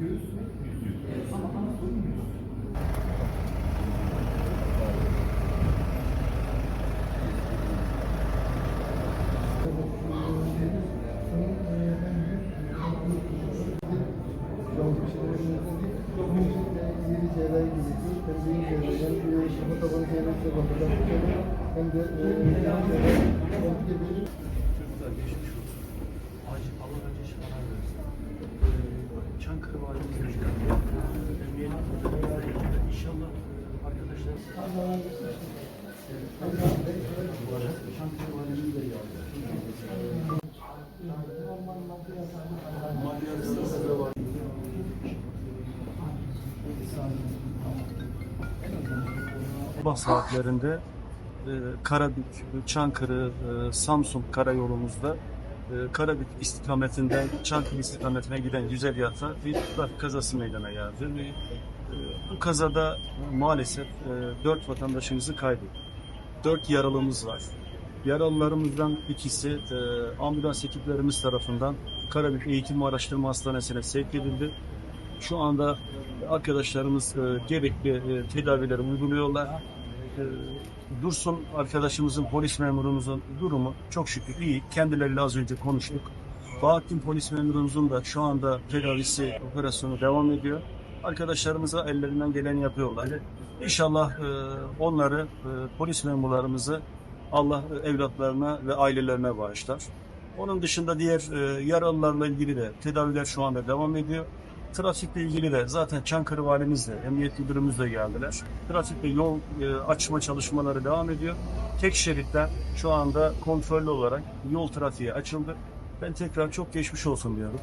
Göğüs mü? Yüz. Ama ana sorun yüz. Hem beyin cerrahi hem de. Hem de e, yeni cerrahi komplike bir Çocuklar geçmiş olsun. Acil Allah önce şifalar versin. Ee, Çankırı valimizle geldi. Emniyet müdürlüğüyle İnşallah e, arkadaşlar Çankırı valimiz de geldi. Maddiyatı da var. Sabah saatlerinde e, Karabük, Çankırı, e, Samsun karayolumuzda e, Karabük istikametinden Çankırı istikametine giden güzergahta bir kazası meydana geldi. Bu kazada maalesef e, dört vatandaşımızı kaybettik. Dört yaralımız var. Yaralılarımızdan ikisi e, ambulans ekiplerimiz tarafından Karabük Eğitim ve Araştırma Hastanesi'ne sevk edildi. Şu anda arkadaşlarımız e, gerekli tedavileri uyguluyorlar. Dursun arkadaşımızın, polis memurumuzun durumu çok şükür iyi. Kendileriyle az önce konuştuk. Bahattin polis memurumuzun da şu anda tedavisi, operasyonu devam ediyor. Arkadaşlarımıza ellerinden geleni yapıyorlar. İnşallah e, onları, e, polis memurlarımızı Allah e, evlatlarına ve ailelerine bağışlar. Onun dışında diğer yaralılarla ilgili de tedaviler şu anda devam ediyor. Trafikle ilgili de zaten Çankırı valimiz de, emniyet müdürümüz de geldiler. Trafikte yol açma çalışmaları devam ediyor. Tek şeritten şu anda kontrollü olarak yol trafiği açıldı. Ben tekrar çok geçmiş olsun diyorum.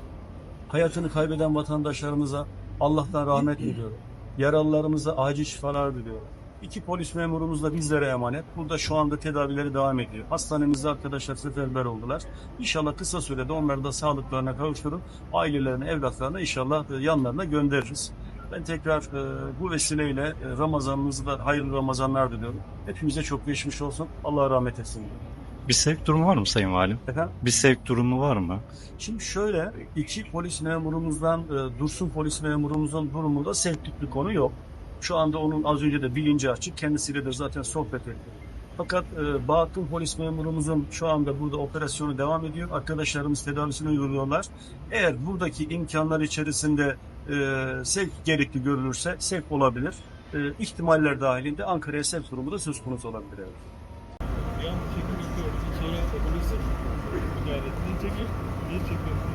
Hayatını kaybeden vatandaşlarımıza Allah'tan rahmet diliyorum. Yaralılarımıza acil şifalar diliyorum. İki polis memurumuz da bizlere emanet. Burada şu anda tedavileri devam ediyor. Hastanemizde arkadaşlar seferber oldular. İnşallah kısa sürede onları da sağlıklarına kavuşturup ailelerine, evlatlarına inşallah yanlarına göndeririz. Ben tekrar e, bu vesileyle e, Ramazanımızı da hayırlı Ramazanlar diliyorum. Hepimize çok geçmiş olsun. Allah rahmet etsin. Bir sevk durumu var mı Sayın Valim? Efendim? Bir sevk durumu var mı? Şimdi şöyle, iki polis memurumuzdan, e, Dursun polis memurumuzun durumunda sevklik bir konu yok. Şu anda onun az önce de bilinci açık. Kendisiyle de zaten sohbet ettik. Fakat e, Bahattin polis memurumuzun şu anda burada operasyonu devam ediyor. Arkadaşlarımız tedavisini uyguluyorlar. Eğer buradaki imkanlar içerisinde e, sevk gerekli görülürse sevk olabilir. E, ihtimaller dahilinde Ankara'ya sevk durumu da söz konusu olabilir. Evet. Yan çekim yapıyoruz. Sonra polisi müdahale ettiğini çekip niye çekiyorsun?